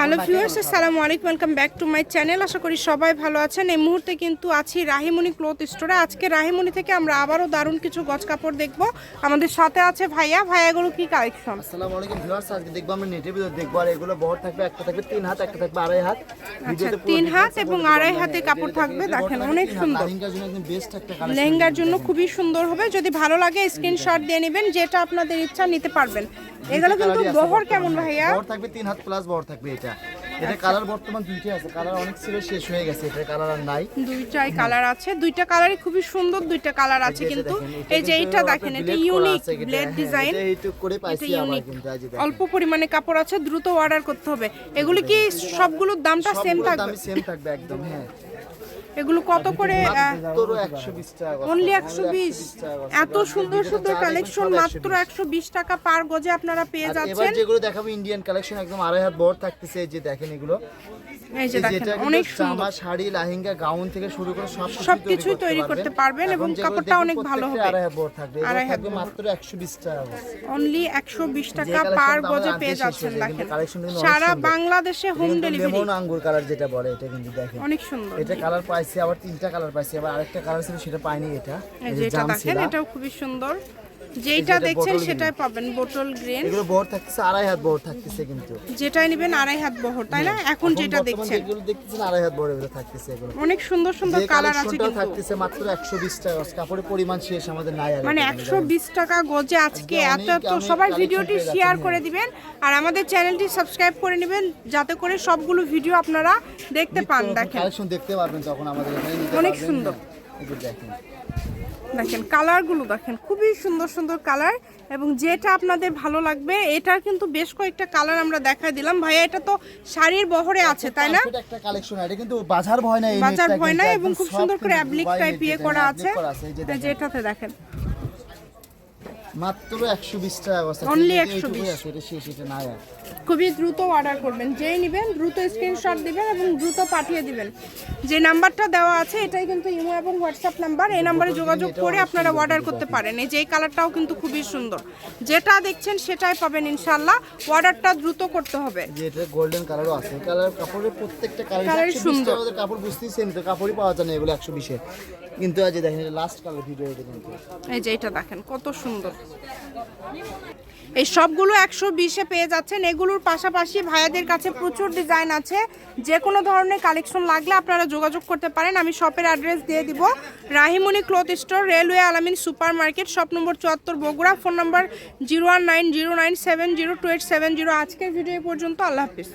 Hello viewers আসসালামু আলাইকুম welcome back to my channel আশা করি সবাই ভালো আছেন এই মুহূর্তে কিন্তু আছি রাহিমণি ক্লথ স্টোরে আজকে রাহিমণি থেকে আমরা আবারও দারুণ কিছু গজ কাপড় দেখব আমাদের সাথে আছে ভাইয়া ভাইয়াগুলো কি কালেকশন আসসালামু আলাইকুম ভিউয়ার্স আজকে দেখব আমরা নেটের ভিতর দেখব আর এগুলো বহর থাকবে একটা থাকবে তিন হাত একটা থাকবে আড়াই হাত আচ্ছা তিন হাত এবং আড়াই হাতে কাপড় থাকবে দেখেন অনেক সুন্দর। লেহেঙ্গার জন্য একদম বেস্ট একটা কালেকশন লেহেঙ্গার জন্য খুবই সুন্দর হবে। যদি ভালো লাগে স্ক্রিনশট দিয়ে নেবেন যেটা আপনাদের ইচ্ছা নিতে পারবেন। এগুলো কিন্তু বহর কেমন ভাইয়া? বহর থাকবে তিন হাত প্লাস বহর থাকবে। এটা। এটা কালার বর্তমান দুইটা আছে। কালার অনেক ছিল শেষ হয়ে গেছে। এটা কালার আর নাই। দুইটাই কালার আছে। দুইটা কালারই খুবই সুন্দর দুইটা কালার আছে কিন্তু এই যে এইটা দেখেন এটা ইউনিক ব্লেড ডিজাইন এটা করে পাইছি আমরা কিন্তু আজ। অল্প পরিমাণে কাপড় আছে দ্রুত অর্ডার করতে হবে। এগুলো কি সবগুলোর দামটা সেম থাকবে দামই সেম থাকবে একদম হ্যাঁ। এগুলো কত করে 120। অনলি একশো বিশ? 120। এত সুন্দর সুন্দর কালেকশন মাত্র একশো বিশ টাকা পার গজে আপনারা পেয়ে যাচ্ছেন। যেগুলো দেখাবো ইন্ডিয়ান কালেকশন একদম আড়াই হাত বড় থাকতেছে যে দেখেন এগুলো। এই যে দেখেন অনেক সুন্দর। শাড়ি লেহেঙ্গা গাউন থেকে শুরু করে সব সবকিছুই তৈরি করতে পারবেন। এবং কাপড়টা অনেক ভালো হবে। আড়াই হাত বড় থাকবে। এগুলো আড়াই হাত মাত্র 120 টাকা অনলি একশো বিশ টাকা পার গজে পেয়ে যাচ্ছেন দেখেন। সারা বাংলাদেশে হোম ডেলিভারি লেমন আঙ্গুর কালার যেটা বলে এটা কিন্তু দেখেন। অনেক সুন্দর। এটা কালার পাইছি আবার তিনটা কালার পাইছি আবার আরেকটা কালার ছিল সেটা পাইনি এটা। এটা দেখেন এটাও খুবই সুন্দর। এটা দেখছেন সেটাই পাবেন বোতল গ্রিন এগুলো বড় থাকতেছে আড়াই হাত বড় থাকতেছে কিন্তু। যেটাই নেবেন আড়াই হাত বহর তাই না? এখন এখন যেটা দেখছেন। যেগুলো দেখতেছেন আড়াই হাত বড় এগুলো থাকতেছে এগুলো। অনেক সুন্দর সুন্দর কালার আছে কিন্তু। থাকতেছে মাত্র 120 টাকা কাপড়ের পরিমাণ শেষ আমাদের নাই আর মানে এখানে, একশো দেখেন। বিশ টাকা গজে আজকে এত তো সবাই ভিডিওটি শেয়ার হ্যাঁ। করে দিবেন। আর আমাদের চ্যানেলটি সাবস্ক্রাইব করে নেবেন যাতে করে সবগুলো ভিডিও আপনারা দেখতে পান দেখেন। কালেকশন দেখতে পারবেন তখন আমাদের অনেক সুন্দর। হ্যাঁ, যে দেখেন। দেখেন কালারগুলো দেখেন খুবই সুন্দর সুন্দর কালার এবং যেটা আপনাদের ভালো লাগবে এটার কিন্তু বেশ কয়েকটা কালার আমরা দেখাই দিলাম। ভাইয়া এটা তো শাড়ির বহরে আছে তাই না? একটা কালেকশন এটা কিন্তু বাজার ভয় না বাজার ভয় না এবং খুব সুন্দর করে অ্যাপ্লিক টাইপ ইয়ে করা আছে। যেটাতে দেখেন। মাত্র 120 টাকা Only কিন্তু 120 আছে, এটা শেষ এটা নাই খুবই দ্রুত অর্ডার করবেন। যেই নেবেন দ্রুত স্ক্রিনশট দিবেন এবং দ্রুত পাঠিয়ে দিবেন। যে নাম্বারটা দেওয়া আছে এটাই কিন্তু ইমো এবং হোয়াটসঅ্যাপ নাম্বার এই নাম্বারে যোগাযোগ করে আপনারা অর্ডার করতে পারেন। এই যে এই কালারটাও কিন্তু খুবই সুন্দর। যেটা দেখছেন সেটাই পাবেন ইনশাল্লাহ অর্ডারটা দ্রুত করতে হবে। যে এটা গোল্ডেন কালারও আছে। কালার কাপড়ের প্রত্যেকটা কালার সুন্দর। কাপড় বুঝতেছেন তো কাপড়ই পাওয়া যায় না এগুলো 120 এ কিন্তু আজ দেখেন লাস্ট কালার ভিডিও এটা কিন্তু। এই যে এটা দেখেন, কত সুন্দর। এই সবগুলো একশো বিশে পেয়ে যাচ্ছেন। এগুলোর পাশাপাশি ভাইয়াদের কাছে প্রচুর ডিজাইন আছে। যে কোনো ধরনের কালেকশন লাগলে আপনারা যোগাযোগ করতে পারেন। আমি শপের অ্যাড্রেস দিয়ে দিব। Rahimoni cloth store railway Alamin super market shop number চুয়াত্তর, Bogura phone number zero one nine zero nine seven zero two eight seven zero আজকের ভিডিও পর্যন্ত, আল্লাহ হাফিজ।